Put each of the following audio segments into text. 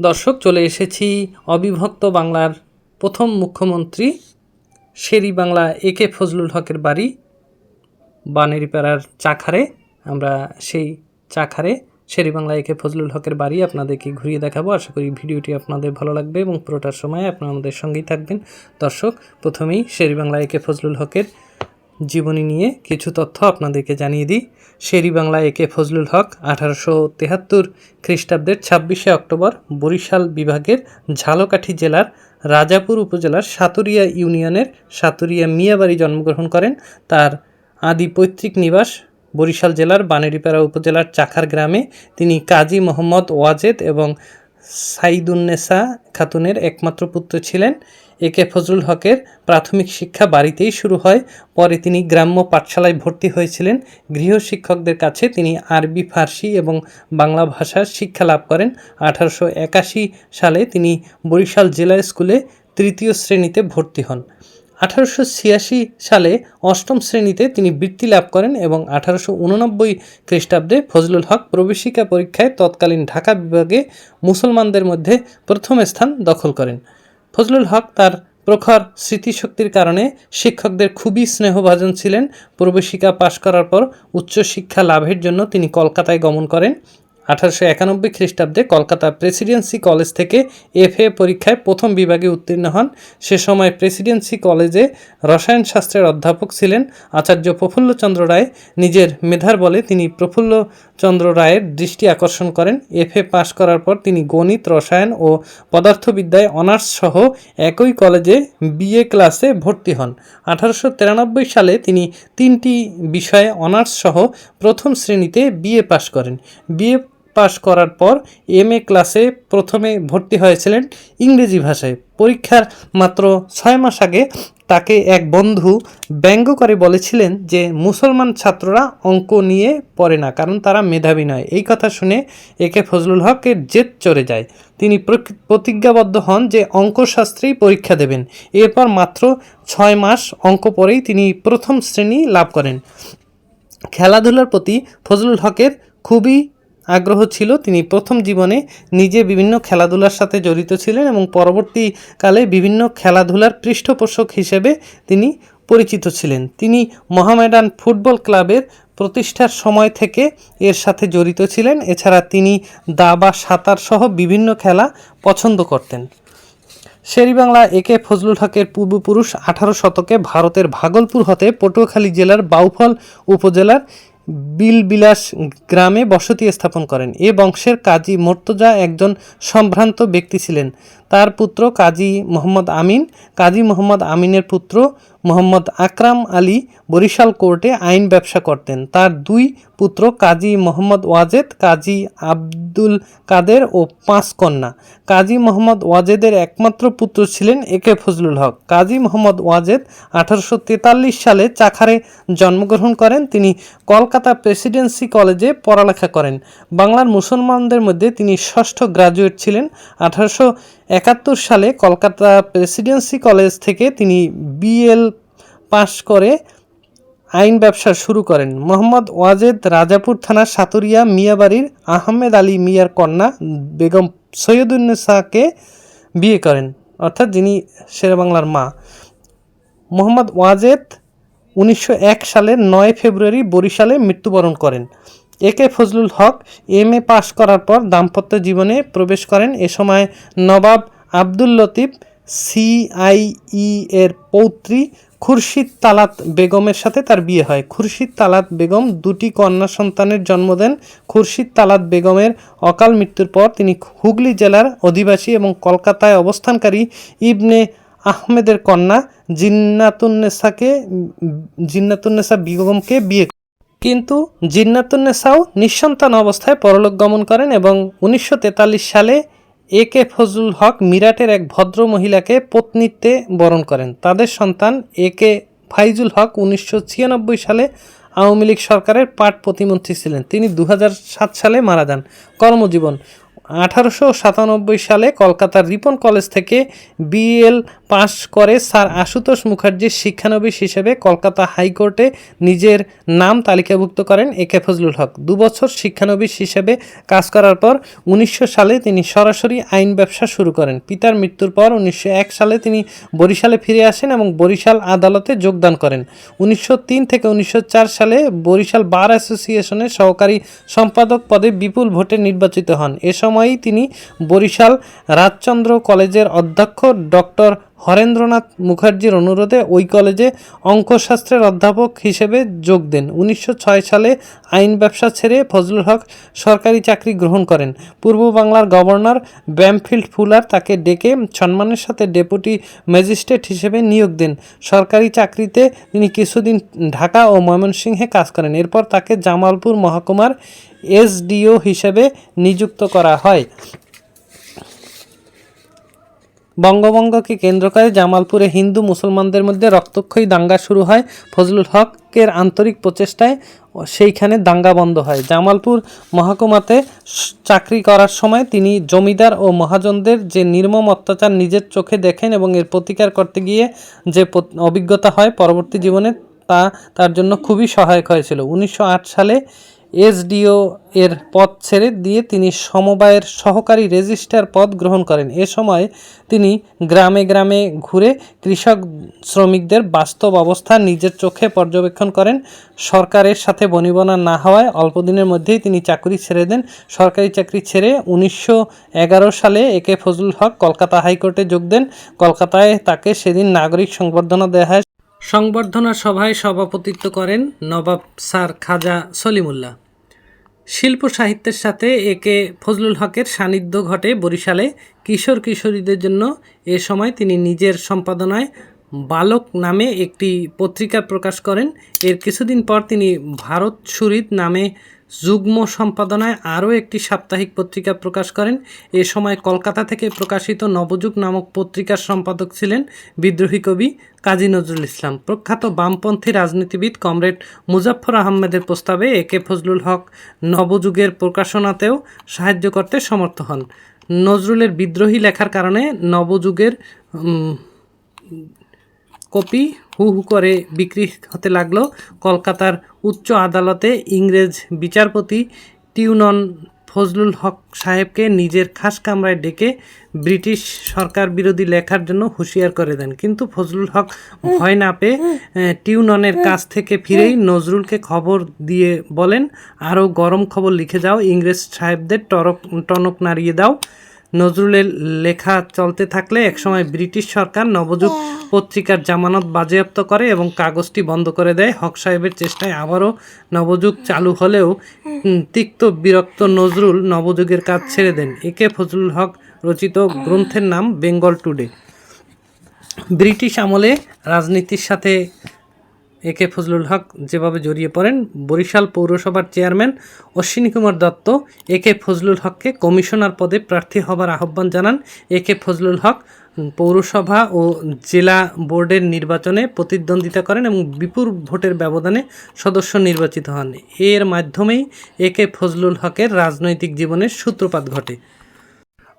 দর্শক, চলে এসেছি অবিভক্ত বাংলার প্রথম মুখ্যমন্ত্রী শেরি বাংলা এ কে ফজলুল হকের বাড়ি, বানেরিপাড়ার চাখারে। আমরা সেই চাখারে শেরি বাংলা এ কে ফজলুল হকের বাড়ি আপনাদেরকে ঘুরিয়ে দেখাবো। আশা করি ভিডিওটি আপনাদের ভালো লাগবে এবং পুরোটার সময় আপনারা আমাদের সঙ্গেই থাকবেন। দর্শক, প্রথমেই শেরি বাংলা এ কে ফজলুল হকের জীবনী নিয়ে কিছু তথ্য আপনাদেরকে জানিয়ে দিই। শেরি বাংলা একে ফজলুল হক, আঠারোশো তেহাত্তর খ্রিস্টাব্দের ছাব্বিশে অক্টোবর, বরিশাল বিভাগের ঝালকাঠি জেলার রাজাপুর উপজেলার সাতুরিয়া ইউনিয়নের সাতুরিয়া মিয়াবাড়ি জন্মগ্রহণ করেন। তার আদি পৈতৃক নিবাস বরিশাল জেলার বানেরিপাড়া উপজেলার চাখার গ্রামে। তিনি কাজী মোহাম্মদ ওয়াজেদ এবং সাইদুন্নেসা খাতুনের একমাত্র পুত্র ছিলেন। এ কে ফজলুল হকের প্রাথমিক শিক্ষা বাড়িতেই শুরু হয়। পরে তিনি গ্রাম্য পাঠশালায় ভর্তি হয়েছিলেন। গৃহ শিক্ষকদের কাছে তিনি আরবি, ফার্সি এবং বাংলা ভাষার শিক্ষা লাভ করেন। আঠারোশো একাশি সালে তিনি বরিশাল জেলা স্কুলে তৃতীয় শ্রেণীতে ভর্তি হন। আঠারোশো ছিয়াশি সালে অষ্টম শ্রেণীতে তিনি বৃত্তি লাভ করেন এবং আঠারোশো উননব্বই খ্রিস্টাব্দে ফজলুল হক প্রবেশিকা পরীক্ষায় তৎকালীন ঢাকা বিভাগে মুসলমানদের মধ্যে প্রথম স্থান দখল করেন। ফজলুল হক তার প্রখর স্মৃতিশক্তির কারণে শিক্ষকদের খুবই স্নেহভাজন ছিলেন। প্রবেশিকা পাশ করার পর উচ্চশিক্ষা লাভের জন্য তিনি কলকাতায় গমন করেন। আঠারোশো একানব্বই খ্রিস্টাব্দে কলকাতা প্রেসিডেন্সি কলেজ থেকে এফএ পরীক্ষায় প্রথম বিভাগে উত্তীর্ণ হন। সে সময় প্রেসিডেন্সি কলেজে রসায়ন শাস্ত্রের অধ্যাপক ছিলেন। আচার্য প্রফুল্লচন্দ্র রায় নিজের মেধার বলে তিনি প্রফুল্লচন্দ্র রায়ের দৃষ্টি আকর্ষণ করেন। এফএ পাশ করার পর তিনি গণিত, রসায়ন ও পদার্থবিদ্যায় অনার্স সহ একই কলেজে বিএ ক্লাসে ভর্তি হন। আঠারোশো তিরানব্বই সালে তিনি তিনটি বিষয়ে অনার্স সহ প্রথম শ্রেণীতে বিএ পাশ করেন। বিএ পাশ করার পর এম এ ক্লাসে প্রথমে ভর্তি হয়েছিলেন ইংরেজি ভাষায়। পরীক্ষার মাত্র ছয় মাস আগে তাকে এক বন্ধু ব্যঙ্গ করে বলেছিলেন যে, মুসলমান ছাত্ররা অঙ্ক নিয়ে পড়ে না, কারণ তারা মেধাবী নয়। এই কথা শুনে একে ফজলুল হকের জেদ চড়ে যায়। তিনি প্রতিজ্ঞাবদ্ধ হন যে অঙ্কশাস্ত্রেই পরীক্ষা দেবেন। এরপর মাত্র ছয় মাস অঙ্ক পরেই তিনি প্রথম শ্রেণি লাভ করেন। খেলাধুলার প্রতি ফজলুল হকের খুবই আগ্রহ ছিল। তিনি প্রথম জীবনে নিজে বিভিন্ন খেলাধুলার সাথে জড়িত ছিলেন এবং পরবর্তীকালে বিভিন্ন খেলাধুলার পৃষ্ঠপোষক হিসেবে তিনি পরিচিত ছিলেন। তিনি মোহামেডান ফুটবল ক্লাবের প্রতিষ্ঠার সময় থেকে এর সাথে জড়িত ছিলেন। এছাড়া তিনি দাবা, সাঁতার সহ বিভিন্ন খেলা পছন্দ করতেন। শেরিবাংলা একে ফজলুল হকের পূর্বপুরুষ আঠারো শতকে ভারতের ভাগলপুর হতে পটুয়াখালী জেলার বাউফল উপজেলার বিলবিলাস গ্রামে বসতি স্থাপন করেন এ বংশের কাজী মোর্তজা একজন সম্ভ্রান্ত ব্যক্তি ছিলেন। তার পুত্র কাজী মোহাম্মদ আমিন। কাজী মোহাম্মদ আমিনের পুত্র মোহাম্মদ আকরাম আলী বরিশাল কোর্টে আইন ব্যবসা করতেন। তার দুই পুত্র কাজী মোহাম্মদ ওয়াজেদ, কাজী আব্দুল কাদের ও পাঁচ কন্যা। কাজী মোহাম্মদ ওয়াজেদের একমাত্র পুত্র ছিলেন একে ফজলুল হক। কাজী মোহাম্মদ ওয়াজেদ আঠারোশো তেতাল্লিশ সালে চাখারে জন্মগ্রহণ করেন। তিনি কলকাতা প্রেসিডেন্সি কলেজে পড়ালেখা করেন। বাংলার মুসলমানদের মধ্যে তিনি ষষ্ঠ গ্রাজুয়েট ছিলেন। আঠারোশো একাত্তর সালে কলকাতা প্রেসিডেন্সি কলেজ থেকে তিনি বিএল পাশ করে আইন ব্যবসা শুরু করেন। মোহাম্মদ ওয়াজেদ রাজাপুর থানার সাতুরিয়া মিয়াবাড়ির আহমেদ আলী মিয়ার কন্যা বেগম সৈয়দুন্নেসাকে বিয়ে করেন, অর্থাৎ যিনি শেরেবাংলার মা। মোহাম্মদ ওয়াজেদ উনিশশো এক সালের নয় ফেব্রুয়ারি বরিশালে মৃত্যুবরণ করেন। একে ফজলুল হক এম এ পাশ করার পর দাম্পত্য জীবনে প্রবেশ করেন। এ সময় নবাব আব্দুল লতিফ সিআইই এর পৌত্রী খুরশিদ তালাত বেগমের সাথে তার বিয়ে হয়। খুরশিদ তালাত বেগম দুটি কন্যা সন্তানের জন্ম দেন। খুরশিদ তালাত বেগমের অকাল মৃত্যুর পর তিনি হুগলি জেলার অধিবাসী এবং কলকাতায় অবস্থানকারী ইবনে আহমেদের কন্যা জিন্নাতুন্নেসাকে জিন্নাতুন্নেসা বেগমকে বিয়ে কিন্তু জিন্নাতুন্নেসাও নিঃসন্তান অবস্থায় পরলোক গমন করেন এবং উনিশশো তেতাল্লিশ সালে এ কে ফজলুল হক মিরাটের এক ভদ্র মহিলাকে পত্নীতে বরণ করেন। তাদের সন্তান এ কে ফাইজুল হক উনিশশো ছিয়ানব্বই সালে আওয়ামী লীগ সরকারের পাট প্রতিমন্ত্রী ছিলেন। তিনি দু হাজার সাত সালে মারা যান। কর্মজীবন আঠারোশো সাতানব্বই সালে কলকাতার রিপন কলেজ থেকে বিএল পাশ করে স্যার আশুতোষ মুখার্জির শিক্ষানবিশ হিসেবে কলকাতা হাইকোর্টে নিজের নাম তালিকাভুক্ত করেন এ কে ফজলুল হক। দুবছর শিক্ষানবিশ হিসেবে কাজ করার পর উনিশশো সালে তিনি সরাসরি আইন ব্যবসা শুরু করেন। পিতার মৃত্যুর পর উনিশশো এক সালে তিনি বরিশালে ফিরে আসেন এবং বরিশাল আদালতে যোগদান করেন। উনিশশো তিন থেকে উনিশশো চার সালে বরিশাল বার অ্যাসোসিয়েশনের সহকারী সম্পাদক পদে বিপুল ভোটে নির্বাচিত হন। এ সময়ই তিনি বরিশাল রাজচন্দ্র কলেজের অধ্যক্ষ ডক্টর হরেন্দ্রনাথ মুখার্জির অনুরোধে ওই কলেজে অঙ্কশাস্ত্রের অধ্যাপক হিসেবে যোগ দেন। উনিশশো ছয় সালে আইন ব্যবসা ছেড়ে ফজলুল হক সরকারি চাকরি গ্রহণ করেন। পূর্ব বাংলার গভর্নর ব্যামফিল্ড ফুলার তাকে ডেকে সম্মানের সাথে ডেপুটি ম্যাজিস্ট্রেট হিসেবে নিয়োগ দেন। সরকারি চাকরিতে তিনি কিছুদিন ঢাকা ও ময়মনসিংহে কাজ করেন। এরপর তাকে জামালপুর মহকুমার এসডিও হিসেবে নিযুক্ত করা হয়। বঙ্গভঙ্গকে কেন্দ্র করে জামালপুরে হিন্দু মুসলমানদের মধ্যে রক্তক্ষয়ী দাঙ্গা শুরু হয়। ফজলুল হকের আন্তরিক প্রচেষ্টায় সেইখানে দাঙ্গা বন্ধ হয়। জামালপুর মহকুমাতে চাকরি করার সময় তিনি জমিদার ও মহাজনদের যে নির্মম অত্যাচার নিজের চোখে দেখেন এবং এর প্রতিকার করতে গিয়ে যে অভিজ্ঞতা হয় পরবর্তী জীবনে তা তার জন্য খুবই সহায়ক হয়েছিল। উনিশশো আট সালে এসডিও এর পদ ছেড়ে দিয়ে তিনি সমবায়ের সহকারী রেজিস্ট্রার পদ গ্রহণ করেন। এ সময় তিনি গ্রামে গ্রামে ঘুরে কৃষক শ্রমিকদের বাস্তব অবস্থা নিজের চোখে পর্যবেক্ষণ করেন। সরকারের সাথে বনিবনা না হওয়ায় অল্প দিনের মধ্যেই তিনি চাকরি ছেড়ে দেন। সরকারি চাকরি ছেড়ে উনিশশো এগারো সালে একে ফজলুল হক কলকাতা হাইকোর্টে যোগ দেন। কলকাতায় তাকে সেদিন নাগরিক সংবর্ধনা দেওয়া হয়। সংবর্ধনা সভায় সভাপতিত্ব করেন নবাব স্যার খাজা সলিমুল্লাহ। শিল্প সাহিত্যের সাথে একে ফজলুল হকের সান্নিধ্য ঘটে বরিশালে। কিশোর কিশোরীদের জন্য এ সময় তিনি নিজের সম্পাদনায় বালক নামে একটি পত্রিকা প্রকাশ করেন। এর কিছুদিন পর তিনি ভারত সুরিত নামে যুগ্ম সম্পাদনায় আরও একটি সাপ্তাহিক পত্রিকা প্রকাশ করেন। এ সময় কলকাতা থেকে প্রকাশিত নবযুগ নামক পত্রিকার সম্পাদক ছিলেন বিদ্রোহী কবি কাজী নজরুল ইসলাম। প্রখ্যাত বামপন্থী রাজনীতিবিদ কমরেড মুজাফফর আহমেদের প্রস্তাবে এ কে ফজলুল হক নবযুগের প্রকাশনাতেও সাহায্য করতে সমর্থ হন। নজরুলের বিদ্রোহী লেখার কারণে নবযুগের কপি হু হু করে বিক্রি হতে লাগল। কলকাতার উচ্চ আদালতে ইংরেজ বিচারপতি টিউনন ফজলুল হক সাহেবকে নিজের খাস কামরায় ডেকে ব্রিটিশ সরকার বিরোধী লেখার জন্য হুঁশিয়ার করে দেন। কিন্তু ফজলুল হক ভয় না পেয়ে টিউননের কাছ থেকে ফিরেই নজরুলকে খবর দিয়ে বলেন আরও গরম খবর লিখে যাও, ইংরেজ সাহেবদের টরক টনক নাড়িয়ে দাও। নজরুলের লেখা চলতে থাকলে একসময় ব্রিটিশ সরকার নবযুগ পত্রিকার জামানত বাজেয়াপ্ত করে এবং কাগজটি বন্ধ করে দেয়। হক সাহেবের চেষ্টায় আবারও নবযুগ চালু হলেও তিক্ত বিরক্ত নজরুল নবযুগের কাজ ছেড়ে দেন। একে ফজলুল হক রচিত গ্রন্থের নাম বেঙ্গল টুডে। ব্রিটিশ আমলে রাজনীতির সাথে একে ফজলুল হক যেভাবে জড়িয়ে পড়েন, বরিশাল পৌরসভার চেয়ারম্যান অশ্বিনী কুমার দত্ত একে ফজলুল হককে কমিশনার পদে প্রার্থী হবার আহ্বান জানান। একে ফজলুল হক পৌরসভা ও জেলা বোর্ডের নির্বাচনে প্রতিদ্বন্দ্বিতা করেন এবং বিপুল ভোটের ব্যবধানে সদস্য নির্বাচিত হন। এর মাধ্যমেই একে ফজলুল হকের রাজনৈতিক জীবনের সূত্রপাত ঘটে।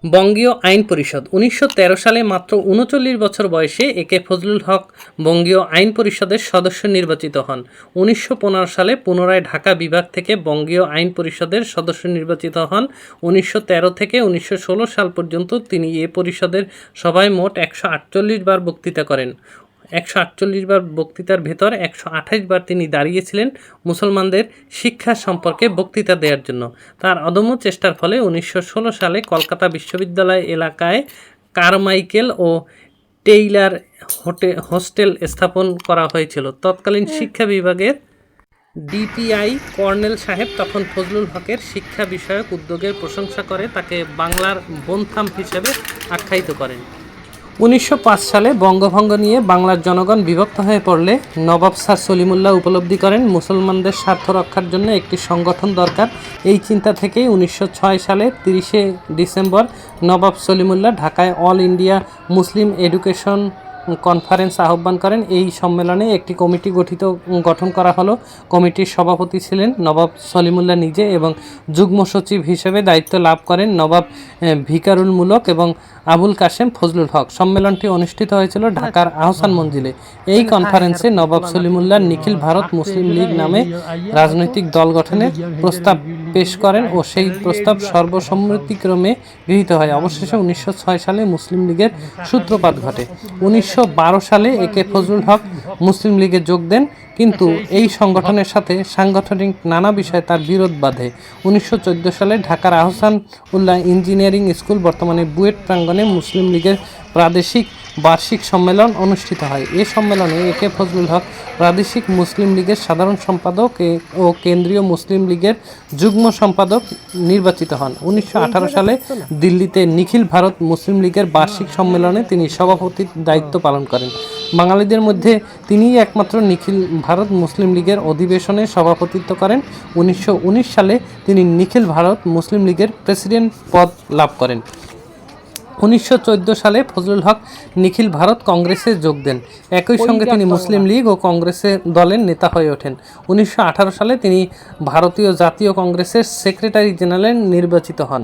বঙ্গীয় আইন পরিষদ। উনিশশো তেরো সালে মাত্র উনচল্লিশ বছর বয়সে এ কে ফজলুল হক বঙ্গীয় আইন পরিষদের সদস্য নির্বাচিত হন। উনিশশো পনেরো সালে পুনরায় ঢাকা বিভাগ থেকে বঙ্গীয় আইন পরিষদের সদস্য নির্বাচিত হন। উনিশশো তেরো থেকে উনিশশো ষোলো সাল পর্যন্ত তিনি এ পরিষদের সভায় মোট একশো আটচল্লিশ বার বক্তৃতা করেন। একশো আটচল্লিশ বার বক্তৃতার ভেতর একশো আঠাশ বার তিনি দাঁড়িয়েছিলেন মুসলমানদের শিক্ষা সম্পর্কে বক্তৃতা দেওয়ার জন্য। তার অদম্য চেষ্টার ফলে উনিশশো ষোলো সালে কলকাতা বিশ্ববিদ্যালয় এলাকায় কারমাইকেল ও টেইলার হোটে হোস্টেল স্থাপন করা হয়েছিল। তৎকালীন শিক্ষা বিভাগের ডিপিআই কর্নেল সাহেব তখন ফজলুল হকের শিক্ষা বিষয়ক উদ্যোগের প্রশংসা করে তাকে বাংলার বোনথাম হিসেবে আখ্যায়িত করেন। উনিশশো পাঁচ সালে বঙ্গভঙ্গ নিয়ে বাংলার জনগণ বিভক্ত হয়ে পড়লে নবাব স্যার সলিমুল্লাহ উপলব্ধি করেন মুসলমানদের স্বার্থ রক্ষার জন্য একটি সংগঠন দরকার। এই চিন্তা থেকেই উনিশশো ছয় সালে তিরিশে ডিসেম্বর নবাব সলিমুল্লাহ ঢাকায় All India Muslim Education Conference আহ্বান করেন। এই সম্মেলনে একটি কমিটি গঠিত গঠন করা হলো। কমিটির সভাপতি ছিলেন নবাব সলিমুল্লাহ নিজে এবং যুগ্ম সচিব হিসেবে দায়িত্ব লাভ করেন নবাব আহ, ভিকারুল মুলক এবং আবুল কাশেম ফজলুল হক সম্মেলনটি অনুষ্ঠিত হয়েছিল ঢাকার আহসান মঞ্জিলে। এই কনফারেন্সে নবাব সলিমুল্লাহ নিখিল ভারত মুসলিম লীগ নামে রাজনৈতিক দল গঠনের প্রস্তাব পেশ করেন ও সেই প্রস্তাব সর্বসম্মতিক্রমে গৃহীত হয়। অবশেষে উনিশশো ছয় সালে মুসলিম লীগের সূত্রপাত ঘটে। উনিশশো বারো সালে একে ফজলুল হক মুসলিম লীগে যোগ দেন। কিন্তু এই সংগঠনের সাথে সাংগঠনিক নানা বিষয়ে তার বিরোধ বাধে। উনিশশো চোদ্দ সালে ঢাকার আহসান উল্লাহ ইঞ্জিনিয়ারিং স্কুল বর্তমানে বুয়েট প্রাঙ্গণে মুসলিম লীগের প্রাদেশিক বার্ষিক সম্মেলন অনুষ্ঠিত হয়। এ সম্মেলনে এ কে ফজলুল হক প্রাদেশিক মুসলিম লীগের সাধারণ সম্পাদক ও কেন্দ্রীয় মুসলিম লীগের যুগ্ম সম্পাদক নির্বাচিত হন। উনিশশো আঠারো সালে দিল্লিতে নিখিল ভারত মুসলিম লীগের বার্ষিক সম্মেলনে তিনি সভাপতির দায়িত্ব পালন করেন। বাঙালিদের মধ্যে তিনিই একমাত্র নিখিল ভারত মুসলিম লীগের অধিবেশনে সভাপতিত্ব করেন। উনিশশো উনিশ সালে তিনি নিখিল ভারত মুসলিম লীগের প্রেসিডেন্ট পদ লাভ করেন। উনিশশো চোদ্দ সালে ফজলুল হক নিখিল ভারত কংগ্রেসে যোগ দেন। একই সঙ্গে তিনি মুসলিম লীগ ও কংগ্রেসে দলের নেতা হয়ে ওঠেন। উনিশশো আঠারো সালে তিনি ভারতীয় জাতীয় কংগ্রেসের সেক্রেটারি জেনারেল নির্বাচিত হন।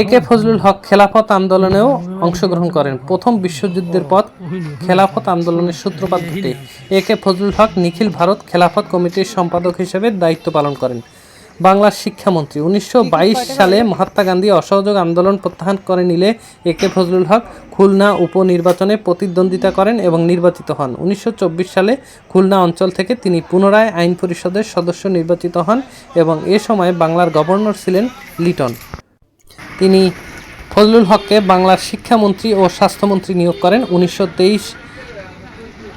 এ কে ফজলুল হক খেলাফত আন্দোলনেও অংশগ্রহণ করেন। প্রথম বিশ্বযুদ্ধের পর খেলাফত আন্দোলনের সূত্রপাত ঘটে। এ কে ফজলুল হক নিখিল ভারত খেলাফত কমিটির সম্পাদক হিসেবে দায়িত্ব পালন করেন। বাংলার শিক্ষামন্ত্রী, উনিশশো বাইশ সালে মহাত্মা গান্ধী অসহযোগ আন্দোলন প্রত্যাহার করে নিলে এ কে ফজলুল হক খুলনা উপনির্বাচনে প্রতিদ্বন্দ্বিতা করেন এবং নির্বাচিত হন। উনিশশো চব্বিশ সালে খুলনা অঞ্চল থেকে তিনি পুনরায় আইন পরিষদের সদস্য নির্বাচিত হন এবং এ সময় বাংলার গভর্নর ছিলেন লিটন। তিনি ফজলুল হককে বাংলার শিক্ষামন্ত্রী ও স্বাস্থ্যমন্ত্রী নিয়োগ করেন উনিশশো তেইশ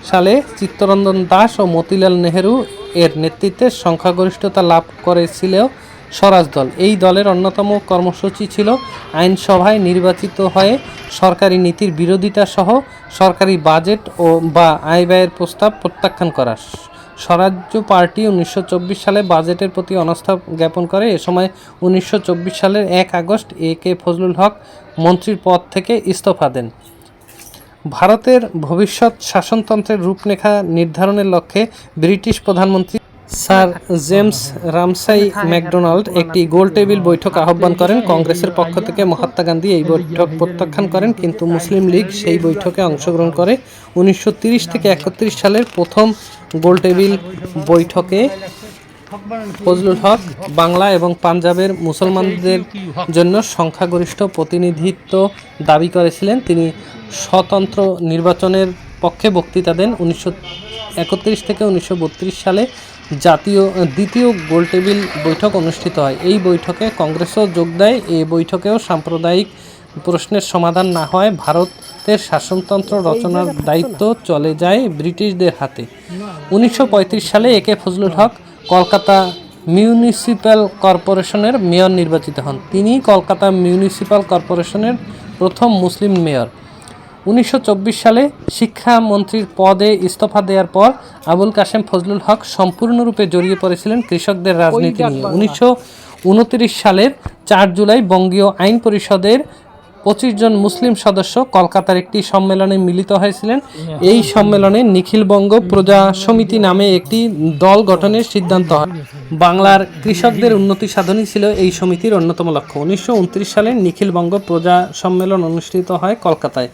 সালে। চিত্তরঞ্জন দাস ও মতিলাল নেহেরু এর নেতৃত্বে সংখ্যাগরিষ্ঠতা লাভ করেছিল স্বরাজ দল। এই দলের অন্যতম কর্মসূচি ছিল আইনসভায় নির্বাচিত হয়ে সরকারি নীতির বিরোধিতা সহ সরকারি বাজেট ও বা আয় ব্যয়ের প্রস্তাব প্রত্যাখ্যান করা। স্বরাজ্য পার্টি উনিশশো চব্বিশ সালে বাজেটের প্রতি অনাস্থা জ্ঞাপন করে। এ সময় উনিশশো চব্বিশ সালের এক আগস্ট এ কে ফজলুল হক মন্ত্রীর পদ থেকে ইস্তফা দেন। ভারতের ভবিষ্যৎ শাসনতন্ত্রের রূপরেখা নির্ধারণের লক্ষ্যে ব্রিটিশ প্রধানমন্ত্রী স্যার জেমস রামসাই ম্যাকডোনাল্ড একটি গোল টেবিল বৈঠক আহ্বান করেন। কংগ্রেসের পক্ষ থেকে মহাত্মা গান্ধী এই বৈঠক প্রত্যাখ্যান করেন, কিন্তু মুসলিম লীগ সেই বৈঠকে অংশগ্রহণ করে। উনিশশো থেকে একত্রিশ সালের প্রথম গোল টেবিল বৈঠকে ফজলুল হক বাংলা এবং পাঞ্জাবের মুসলমানদের জন্য সংখ্যাগরিষ্ঠ প্রতিনিধিত্ব দাবি করেছিলেন। তিনি স্বতন্ত্র নির্বাচনের পক্ষে বক্তৃতা দেন। উনিশশো একত্রিশ থেকে উনিশশো বত্রিশ সালে জাতীয়, দ্বিতীয় গোলটেবিল বৈঠক অনুষ্ঠিত হয়। এই বৈঠকে কংগ্রেসও যোগ দেয়। এই বৈঠকেও সাম্প্রদায়িক প্রশ্নের সমাধান না হয়। ভারতের শাসনতন্ত্র রচনার দায়িত্ব চলে যায় ব্রিটিশদের হাতে। উনিশশো পঁয়ত্রিশ সালে A K Fazlul Huq Kolkata municipal কর্পোরেশনের মেয়র নির্বাচিত হন। তিনি কলকাতা মিউনিসিপ্যাল কর্পোরেশনের প্রথম মুসলিম মেয়র। উনিশশো চব্বিশ সালে শিক্ষামন্ত্রীর পদে ইস্তফা দেওয়ার পর আবুল কাশেম ফজলুল হক সম্পূর্ণরূপে জড়িয়ে পড়েছিলেন কৃষকদের রাজনীতি নিয়ে। উনিশশো উনত্রিশ সালের চার জুলাই বঙ্গীয় আইন পরিষদের পঁচিশ জন মুসলিম সদস্য কলকাতার একটি সম্মেলনে মিলিত হয়েছিলেন। এই সম্মেলনে নিখিলবঙ্গ প্রজা সমিতি নামে একটি দল গঠনের সিদ্ধান্ত হয়। বাংলার কৃষকদের উন্নতি সাধনই ছিল এই সমিতির অন্যতম লক্ষ্য। উনিশশো উনত্রিশ সালে নিখিলবঙ্গ প্রজা সম্মেলন অনুষ্ঠিত হয় কলকাতায়।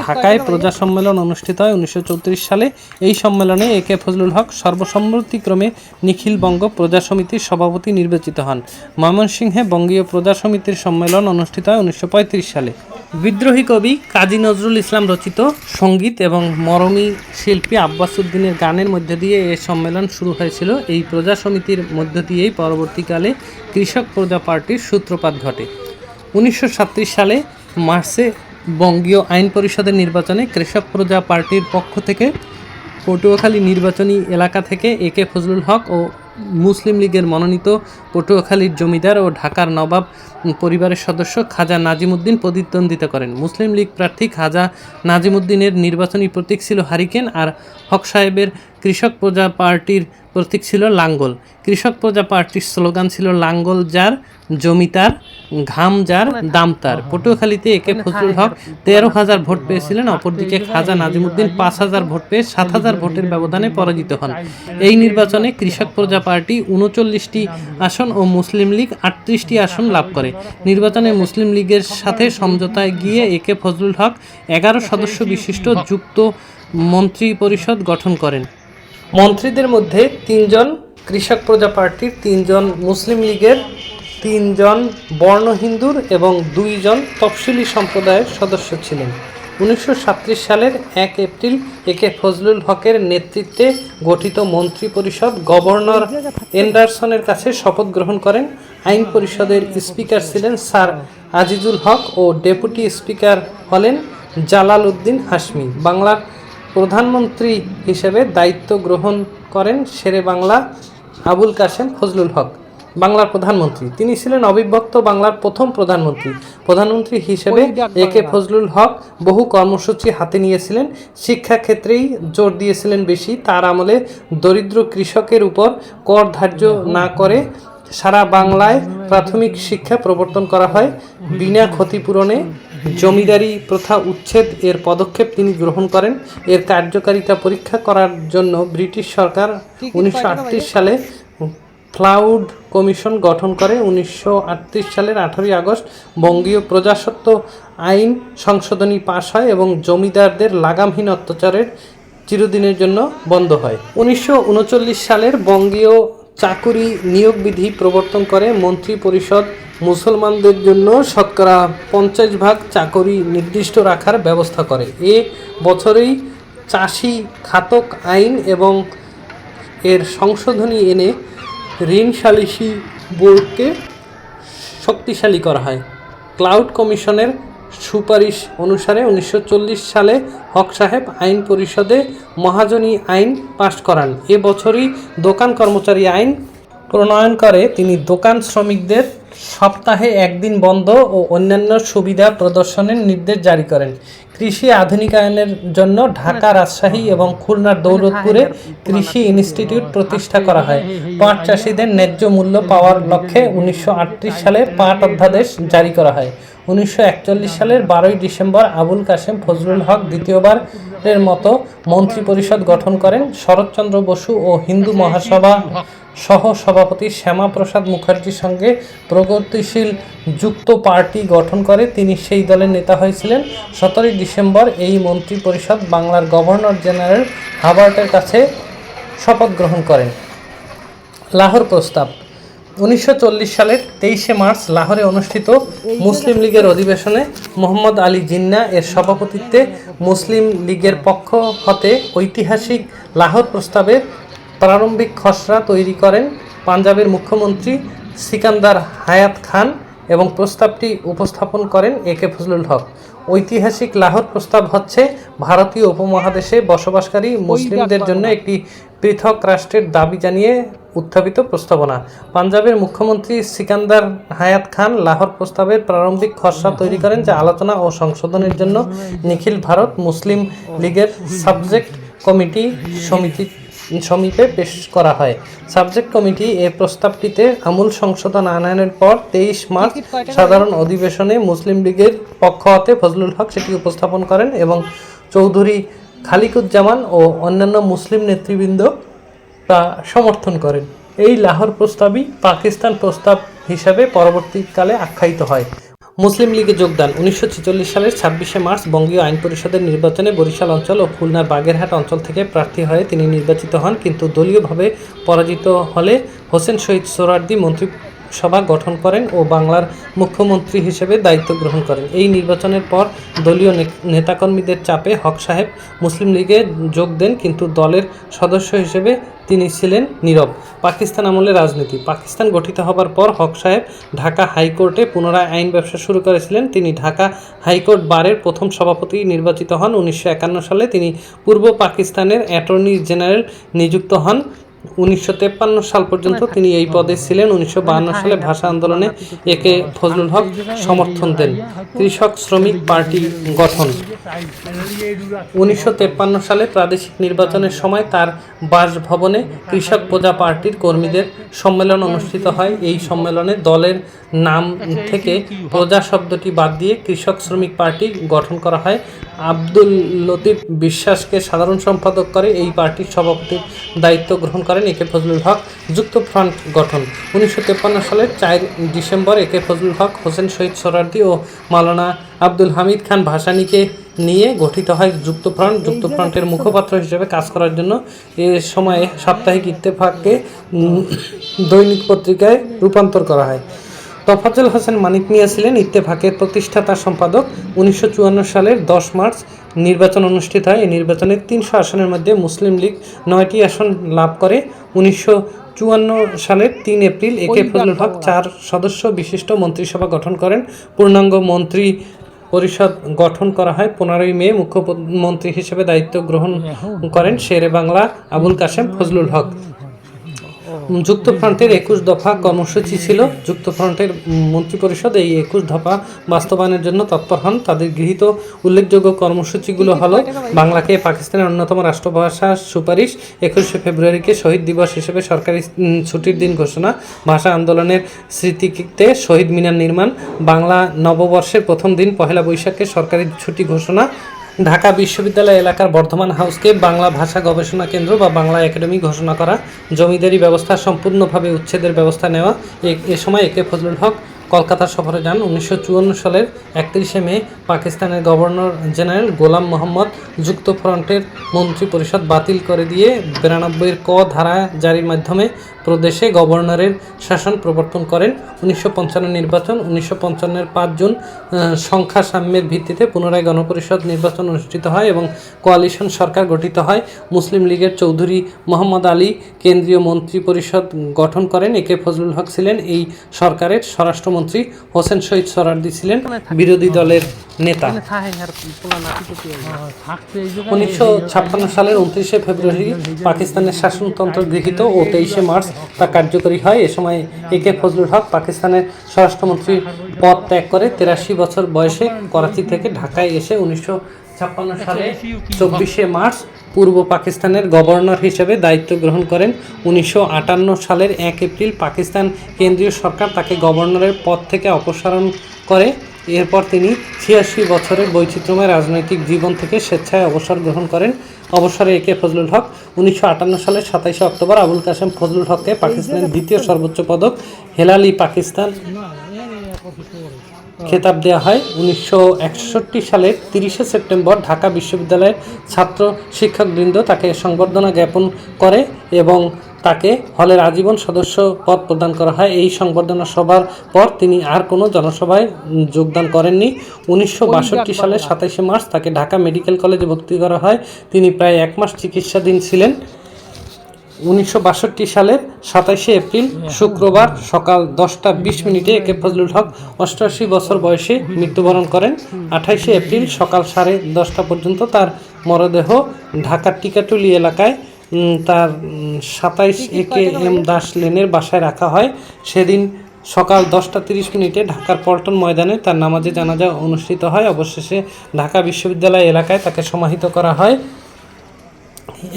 ঢাকায় প্রজা সম্মেলন অনুষ্ঠিত হয় উনিশশো চৌত্রিশ সালে। এই সম্মেলনে এ কে ফজলুল হক সর্বসম্মতিক্রমে নিখিলবঙ্গ প্রজা সমিতির সভাপতি নির্বাচিত হন। ময়মনসিংহে বঙ্গীয় প্রজা সমিতির সম্মেলন অনুষ্ঠিত হয় উনিশশো পঁয়ত্রিশ সালে। বিদ্রোহী কবি কাজী নজরুল ইসলাম রচিত সংগীত এবং মরমী শিল্পী আব্বাস উদ্দিনের গানের মধ্য দিয়ে এ সম্মেলন শুরু হয়েছিল। এই প্রজা সমিতির মধ্য দিয়েই পরবর্তীকালে কৃষক প্রজা পার্টির সূত্রপাত ঘটে। উনিশশো সালে মার্চে বঙ্গীয় আইন পরিষদের নির্বাচনে কৃষক প্রজা পার্টির পক্ষ থেকে পটুয়াখালী নির্বাচনী এলাকা থেকে এ কে ফজলুল হক ও মুসলিম লীগের মনোনীত পটুয়াখালীর জমিদার ও ঢাকার নবাব পরিবারের সদস্য খাজা নাজিমুদ্দিন প্রতিদ্বন্দ্বিতা করেন। মুসলিম লীগ প্রার্থী খাজা নাজিমুদ্দিনের নির্বাচনী প্রতীক ছিল হারিকেন আর হক সাহেবের কৃষক প্রজা পার্টির প্রতীক ছিল লাঙ্গল। কৃষক প্রজা পার্টির স্লোগান ছিল লাঙ্গল যার জমিতার ঘাম যার, দাম তার। পটুয়াখালীতে একে ফজলুল হক তেরো হাজার ভোট পেয়েছিলেন, অপরদিকে খাজা নাজিমুদ্দিন পাঁচ হাজার ভোট পেয়ে সাত হাজার ভোটের ব্যবধানে পরাজিত হন। এই নির্বাচনে কৃষক প্রজা পার্টি উনচল্লিশটি আসন ও মুসলিম লীগ আটত্রিশটি আসন লাভ করে। নির্বাচনে মুসলিম লীগের সাথে সমঝোতায় গিয়ে একে ফজলুল হক এগারো সদস্য বিশিষ্ট যুক্ত মন্ত্রী পরিষদ গঠন করেন। মন্ত্রীদের মধ্যে তিনজন কৃষক প্রজা পার্টির তিনজন মুসলিম লীগের, তিনজন বর্ণ হিন্দুর এবং দুইজন তফসিলি সম্প্রদায়ের সদস্য ছিলেন। উনিশশো সালের এক এপ্রিল একে ফজলুল হকের নেতৃত্বে গঠিত মন্ত্রী পরিষদ গভর্নর এন্ডারসনের কাছে শপথ গ্রহণ করেন। আইন পরিষদের স্পিকার ছিলেন স্যার আজিজুল হক ও ডেপুটি স্পিকার হলেন জালাল উদ্দিন হাসমি বাংলার প্রধানমন্ত্রী হিসেবে দায়িত্ব গ্রহণ করেন শেরে বাংলা আবুল কাশেম ফজলুল হক, বাংলার প্রধানমন্ত্রী। তিনি ছিলেন অবিভক্ত বাংলার প্রথম প্রধানমন্ত্রী। প্রধানমন্ত্রী হিসেবে এ কে ফজলুল হক বহু কর্মসূচি হাতে নিয়েছিলেন। শিক্ষাক্ষেত্রেই জোর দিয়েছিলেন বেশি। তার আমলে দরিদ্র কৃষকের উপর কর ধার্য না করে সারা বাংলায় প্রাথমিক শিক্ষা প্রবর্তন করা হয়। বিনা ক্ষতিপূরণে জমিদারি প্রথা উচ্ছেদ এর পদক্ষেপ তিনি গ্রহণ করেন। এর কার্যকারিতা পরীক্ষা করার জন্য ব্রিটিশ সরকার উনিশশো আটত্রিশ সালে ফ্লাউড কমিশন গঠন করে। উনিশশো আটত্রিশ সালের আঠারোই আগস্ট বঙ্গীয় প্রজাসত্ব আইন সংশোধনী পাশ হয় এবং জমিদারদের লাগামহীন অত্যাচারের চিরদিনের জন্য বন্ধ হয়। উনিশশো উনচল্লিশ সালের বঙ্গীয় চাকুরি নিয়োগ বিধি প্রবর্তন করে মন্ত্রী পরিষদ মুসলমানদের জন্য শতকরা পঞ্চাশ ভাগ চাকরি নির্দিষ্ট রাখার ব্যবস্থা করে। এ বছরেই চাষি খাতক আইন এবং এর সংশোধনী এনে ঋণ সালিসি বোর্ডকে শক্তিশালী করা হয়। ক্লাউড কমিশনের সুপারিশ অনুসারে উনিশশো চল্লিশ সালে হক সাহেব আইন পরিষদে মহাজনী আইন পাশ করান। এ বছরই দোকান কর্মচারী আইন প্রণয়ন করে তিনি দোকান শ্রমিকদের সপ্তাহে একদিন বন্ধ ও অন্যান্য সুবিধা প্রদর্শনের নির্দেশ জারি করেন। কৃষি আধুনিকায়নের জন্য ঢাকা রাজশাহী এবং খুলনার দৌলতপুরে কৃষি ইনস্টিটিউট প্রতিষ্ঠা করা হয়। পাট চাষিদের ন্যায্য মূল্য পাওয়ার লক্ষ্যে উনিশশো আটত্রিশ সালে পাট অধ্যাদেশ জারি করা হয়। উনিশশো একচল্লিশ সালের বারোই ডিসেম্বর আবুল কাশেম ফজলুল হক দ্বিতীয়বারের মতো মন্ত্রী পরিষদ গঠন করেন। শরৎচন্দ্র বসু ও হিন্দু মহাসভা সহ সভাপতি শ্যামাপ্রসাদ মুখার্জির সঙ্গে প্রগতিশীল যুক্ত পার্টি গঠন করে তিনি সেই দলের নেতা হয়েছিলেন। সতেরোই ডিসেম্বর এই মন্ত্রী পরিষদ বাংলার গভর্নর জেনারেল হাবার্টের কাছে শপথ গ্রহণ করেন। লাহোর প্রস্তাব। উনিশশো চল্লিশ সালের তেইশে মার্চ লাহোরে অনুষ্ঠিত মুসলিম লীগের অধিবেশনে মোহাম্মদ আলী জিন্না এর সভাপতিত্বে মুসলিম লীগের পক্ষ হতে ঐতিহাসিক লাহোর প্রস্তাবের প্রারম্ভিক খসড়া তৈরি করেন পাঞ্জাবের মুখ্যমন্ত্রী সিকান্দার হায়াত খান এবং প্রস্তাবটি উপস্থাপন করেন এ কে ফজলুল হক। ঐতিহাসিক লাহোর প্রস্তাব হচ্ছে ভারতীয় উপমহাদেশে বসবাসকারী মুসলিমদের জন্য একটি পৃথক রাষ্ট্রের দাবি জানিয়ে উত্থাপিত প্রস্তাবনা। পাঞ্জাবের মুখ্যমন্ত্রী সিকান্দার হায়াত খান লাহোর প্রস্তাবের প্রারম্ভিক খসড়া তৈরি করেন যা আলোচনা ও সংশোধনের জন্য নিখিল ভারত মুসলিম লীগের সাবজেক্ট কমিটি সমিতি সমীপে পেশ করা হয়। সাবজেক্ট কমিটি এ প্রস্তাবটিতে আমূল সংশোধন আনয়নের পর তেইশ মার্চ সাধারণ অধিবেশনে মুসলিম লীগের পক্ষ হতে ফজলুল হক সেটি উপস্থাপন করেন এবং চৌধুরী খালিকুজ্জামান ও অন্যান্য মুসলিম নেতৃবৃন্দ তা সমর্থন করেন। এই লাহোর প্রস্তাবই পাকিস্তান প্রস্তাব হিসাবে পরবর্তীকালে আখ্যায়িত হয়। মুসলিম লীগে যোগদান। উনিশশো ছেচল্লিশ সালের ছাব্বিশে মার্চ বঙ্গীয় আইন পরিষদের নির্বাচনে বরিশাল অঞ্চল ও খুলনা বাগেরহাট অঞ্চল থেকে প্রার্থী হয়ে তিনি নির্বাচিত হন। কিন্তু দলীয়ভাবে পরাজিত হলে হোসেন শহীদ সোহরার্দি মন্ত্রিসভা গঠন করেন ও বাংলার মুখ্যমন্ত্রী হিসেবে দায়িত্ব গ্রহণ করেন। এই নির্বাচনের পর দলীয় নেতাকর্মীদের চাপে হক সাহেব মুসলিম লীগে যোগ দেন, কিন্তু দলের সদস্য হিসেবে তিনি ছিলেন নীরব। পাকিস্তান আমলে রাজনীতি। পাকিস্তান গঠিত হবার পর হক সাহেব ঢাকা হাইকোর্টে পুনরায় আইন ব্যবসা শুরু করেছিলেন। তিনি ঢাকা হাইকোর্ট বারের প্রথম সভাপতি নির্বাচিত হন। উনিশশো একান্ন সালে তিনি পূর্ব পাকিস্তানের অ্যাটর্নি জেনারেল নিযুক্ত হন। উনিশশো সাল পর্যন্ত তিনি এই পদে ছিলেন। উনিশশো সালে ভাষা আন্দোলনে একে ফজলুল হক সমর্থন দেন। কৃষক শ্রমিক পার্টি গঠন। উনিশশো সালে প্রাদেশিক নির্বাচনের সময় তার বাসভবনে কৃষক প্রজা পার্টির কর্মীদের সম্মেলন অনুষ্ঠিত হয়। এই সম্মেলনে দলের নাম থেকে প্রজা শব্দটি বাদ দিয়ে কৃষক শ্রমিক পার্টি গঠন করা হয়। আব্দুল লতিফ বিশ্বাসকে সাধারণ সম্পাদক করে। এই পার্টির সভাপতির দায়িত্ব গ্রহণ করেন একে ফজলুল হক যুক্ত ফ্রন্ট গঠন। উনিশশো তেপান্ন সালের চার ডিসেম্বর একে ফজলুল হক হোসেন শহীদ সরার্দি ও মালানা আব্দুল হামিদ খান ভাসানীকে নিয়ে গঠিত হয় যুক্তফ্রন্ট যুক্তফ্রন্টের মুখপাত্র হিসেবে কাজ করার জন্য এ সময়ে সাপ্তাহিক ইত্তেফাককে দৈনিক পত্রিকায় রূপান্তর করা হয়। তফাজ্জল হোসেন মানিক মিয়া ছিলেন ইত্তেফাকের প্রতিষ্ঠাতা সম্পাদক। উনিশশো চুয়ান্ন সালের দশ মার্চ নির্বাচন অনুষ্ঠিত হয়। এই নির্বাচনে তিনশো আসনের মধ্যে মুসলিম লীগ নয়টি আসন লাভ করে। উনিশশো চুয়ান্ন সালের তিন এপ্রিল একে ফজলুল হক চার সদস্য বিশিষ্ট মন্ত্রিসভা গঠন করেন। পূর্ণাঙ্গ মন্ত্রী পরিষদ গঠন করা হয়। পনেরোই মে মুখ্যমন্ত্রী হিসেবে দায়িত্ব গ্রহণ করেন শেরে বাংলা আবুল কাশেম ফজলুল হক। যুক্তফ্রন্টের একুশ দফা কর্মসূচি ছিল। যুক্তফ্রন্টের মন্ত্রিপরিষদ এই একুশ দফা বাস্তবায়নের জন্য তৎপর হন। তাদের গৃহীত উল্লেখযোগ্য কর্মসূচিগুলো হলো বাংলাকে পাকিস্তানের অন্যতম রাষ্ট্রভাষা সুপারিশ একুশে ফেব্রুয়ারিকে শহীদ দিবস হিসেবে সরকারি ছুটির দিন ঘোষণা ভাষা আন্দোলনের স্মৃতিতে শহীদ মিনার নির্মাণ বাংলা নববর্ষের প্রথম দিন পহেলা বৈশাখে সরকারি ছুটি ঘোষণা ঢাকা বিশ্ববিদ্যালয় এলাকার বর্ধমান হাউসকে বাংলা ভাষা গবেষণা কেন্দ্র বা বাংলা একাডেমি ঘোষণা করা। জমিদারি ব্যবস্থা সম্পূর্ণভাবে উচ্ছেদের ব্যবস্থা নেওয়া। এ- সময় একে ফজলুল হক কলকাতা সফরে যান উনিশশো চুয়ান্ন সালের একত্রিশে মে পাকিস্তানের গভর্নর জেনারেল গোলাম মোহাম্মদ যুক্ত ফ্রন্টের মন্ত্রী পরিষদ বাতিল করে দিয়ে বিরানব্বইয়ের ক ধারা জারির মাধ্যমে প্রদেশে গভর্নরের শাসন প্রবর্তন করেন। উনিশশো পঞ্চান্ন নির্বাচন, উনিশশো পঞ্চান্নের পাঁচ জুন সংখ্যা সাম্যের ভিত্তিতে পুনরায় গণপরিষদ নির্বাচন অনুষ্ঠিত হয় এবং কোয়ালিশন সরকার গঠিত হয়। মুসলিম লীগের চৌধুরী মোহাম্মদ আলী কেন্দ্রীয় মন্ত্রী পরিষদ গঠন করেন। একে ফজলুল হক ছিলেন এই সরকারের স্বরাষ্ট্রমন্ত্রী। হোসেন শহীদ সরার্দি ছিলেন বিরোধী দলের নেতা। উনিশশো ছাপ্পান্ন সালের উনত্রিশে ফেব্রুয়ারি পাকিস্তানের শাসনতন্ত্র গৃহীত ও তেইশে মার্চ তা কার্যকরী হয়। এ সময় এ কে ফজলুল হক পাকিস্তানের স্বরাষ্ট্রমন্ত্রীর পদ ত্যাগ করে তেরাশি বছর বয়সে করাচি থেকে ঢাকায় এসে উনিশশো ছাপ্পান্ন সালে চব্বিশে মার্চ পূর্ব পাকিস্তানের গভর্নর হিসেবে দায়িত্ব গ্রহণ করেন উনিশশো আটান্ন সালের এক এপ্রিল পাকিস্তান কেন্দ্রীয় সরকার তাকে গভর্নরের পদ থেকে অপসারণ করে এরপর তিনি ছিয়াশি বছরের বৈচিত্র্যময় রাজনৈতিক জীবন থেকে স্বেচ্ছায় অবসর গ্রহণ করেন অবসরে একে ফজলুল হক উনিশশো আটান্ন সালের সাতাইশে অক্টোবর আবুল কাসেম ফজলুল হককে পাকিস্তানের দ্বিতীয় সর্বোচ্চ পদক হেলালি পাকিস্তান খেতাব দেওয়া হয়। উনিশশো একষট্টি সালের তিরিশে সেপ্টেম্বর ঢাকা বিশ্ববিদ্যালয়ের ছাত্র শিক্ষকবৃন্দ তাকে সংবর্ধনা জ্ঞাপন করে এবং তাকে হলের আজীবন সদস্য পদ প্রদান করা হয়। এই সংবর্ধনা সভার পর তিনি আর কোনো জনসভায় যোগদান করেননি। উনিশশো বাষট্টি সালের সাতাইশে মার্চ তাকে ঢাকা মেডিকেল কলেজে ভর্তি করা হয়। তিনি প্রায় এক মাস চিকিৎসাধীন ছিলেন। উনিশশো বাষট্টি সালের সাতাশে এপ্রিল, শুক্রবার সকাল দশটা বিশ মিনিটে একে ফজলুল হক অষ্টআশি বছর বয়সে মৃত্যুবরণ করেন। আঠাইশে এপ্রিল সকাল সাড়ে দশটা পর্যন্ত তার মরদেহ ঢাকার টিকাটুলি এলাকায় তার সাতাইশ একে এম দাস লেনের বাসায় রাখা হয়। সেদিন সকাল দশটা তিরিশ মিনিটে ঢাকার পল্টন ময়দানে তার নামাজে জানাজা অনুষ্ঠিত হয়। অবশেষে ঢাকা বিশ্ববিদ্যালয় এলাকায় তাকে সমাহিত করা হয়।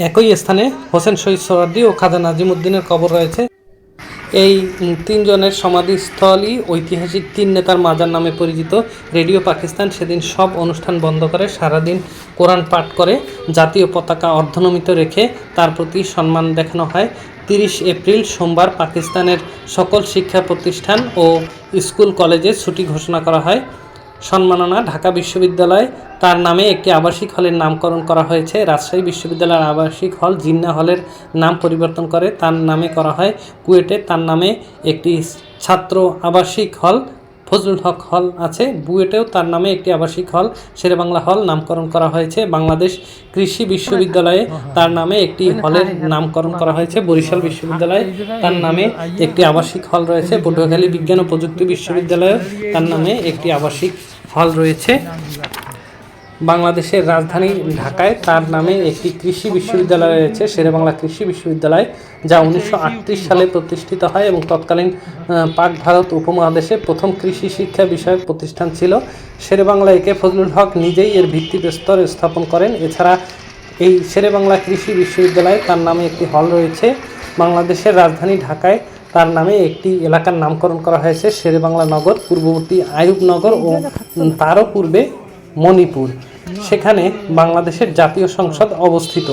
একই স্থানে হোসেন শহীদ সোহরার্দি ও খাজা নাজিমুদ্দিনের কবর রয়েছে। এই তিনজনের সমাধিস্থলই ঐতিহাসিক তিন নেতার মাজার নামে পরিচিত। রেডিও পাকিস্তান সেদিন সব অনুষ্ঠান বন্ধ করে, সারাদিন কোরআন পাঠ করে, জাতীয় পতাকা অর্ধনমিত রেখে তার প্রতি সম্মান দেখানো হয়। তিরিশ এপ্রিল সোমবার পাকিস্তানের সকল শিক্ষা প্রতিষ্ঠান ও স্কুল কলেজে ছুটি ঘোষণা করা হয়। সম্মাননা ঢাকা বিশ্ববিদ্যালয় তার নামে একটি আবাসিক হলের নামকরণ করা হয়েছে। রাজশাহী বিশ্ববিদ্যালয়ের আবাসিক হল জিন্না হলের নাম পরিবর্তন করে তার নামে করা হয় কুয়েটে। তার নামে একটি ছাত্র আবাসিক হল ফজলুল হক হল আছে। বুয়েটেও তার নামে একটি আবাসিক হল শেরেবাংলা হল নামকরণ করা হয়েছে। বাংলাদেশ কৃষি বিশ্ববিদ্যালয়ে তার নামে একটি হলের নামকরণ করা হয়েছে। বরিশাল বিশ্ববিদ্যালয়ে তার নামে একটি আবাসিক হল রয়েছে। পটুয়াখালী বিজ্ঞান ও প্রযুক্তি বিশ্ববিদ্যালয়ে তার নামে একটি আবাসিক হল রয়েছে। বাংলাদেশের রাজধানী ঢাকায় তার নামে একটি কৃষি বিশ্ববিদ্যালয় রয়েছে, শেরেবাংলা কৃষি বিশ্ববিদ্যালয়, যা উনিশশো আটত্রিশ সালে প্রতিষ্ঠিত হয় এবং তৎকালীন পাক ভারত উপমহাদেশে প্রথম কৃষি শিক্ষা বিষয়ক প্রতিষ্ঠান ছিল। শেরেবাংলা একে ফজলুল হক নিজেই এর ভিত্তিপ্রস্তর স্থাপন করেন। এছাড়া এই শেরেবাংলা কৃষি বিশ্ববিদ্যালয়ে তার নামে একটি হল রয়েছে। বাংলাদেশের রাজধানী ঢাকায় তার নামে একটি এলাকার নামকরণ করা হয়েছে, শেরেবাংলা নগর, পূর্ববর্তী আয়ুবনগর ও তারও পূর্বে মণিপুর। সেখানে বাংলাদেশের জাতীয় সংসদ অবস্থিত।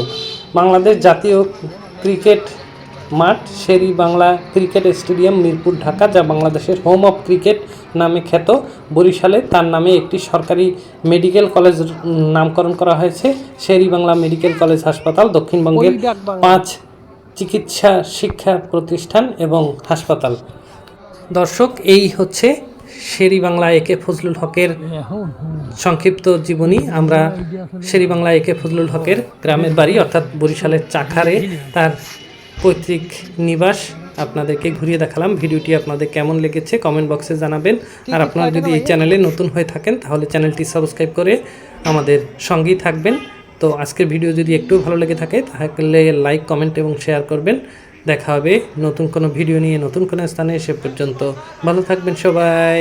বাংলাদেশ জাতীয় ক্রিকেট মাঠ শেরি বাংলা ক্রিকেট স্টেডিয়াম মিরপুর ঢাকা যা বাংলাদেশের হোম অফ ক্রিকেট নামে খ্যাত। বরিশালে তার নামে একটি সরকারি মেডিকেল কলেজ নামকরণ করা হয়েছে। শেরি বাংলা মেডিকেল কলেজ হাসপাতাল দক্ষিণবঙ্গের পাঁচ চিকিৎসা শিক্ষা প্রতিষ্ঠান এবং হাসপাতাল। দর্শক এই হচ্ছে শেরি বাংলা একে ফজলুল হকের সংক্ষিপ্ত জীবনী আমরা শেরি বাংলা একে ফজলুল হকের গ্রামের বাড়ি, অর্থাৎ বরিশালের চাখারে, তার পৈতৃক নিবাস আপনাদেরকে ঘুরিয়ে দেখালাম। ভিডিওটি আপনাদের কেমন লেগেছে কমেন্ট বক্সে জানাবেন। আর আপনারা যদি এই চ্যানেলে নতুন হয়ে থাকেন, তাহলে চ্যানেলটি সাবস্ক্রাইব করে আমাদের সঙ্গেই থাকবেন। তো আজকের ভিডিও যদি একটু ভালো লেগে থাকে, তাহলে লাইক, কমেন্ট এবং শেয়ার করবেন। দেখা হবে। নতুন কোনো ভিডিও নিয়ে নতুন কোনো স্থানে সে পর্যন্ত ভালো থাকবেন সবাই।